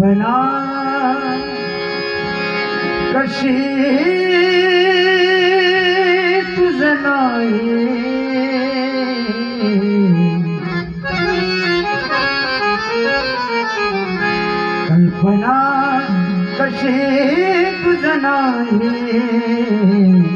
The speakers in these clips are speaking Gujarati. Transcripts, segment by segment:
બના કશી જનાય કલ્પના કશી જનાય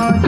Oh.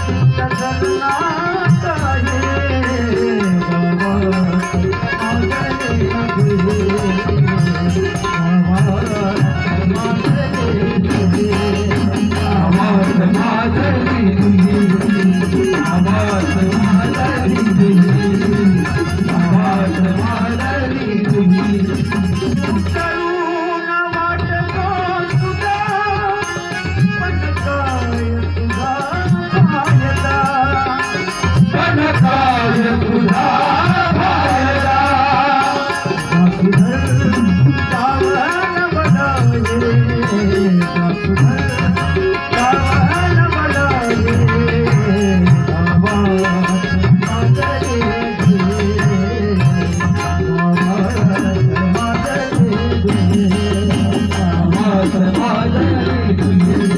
Allah I'm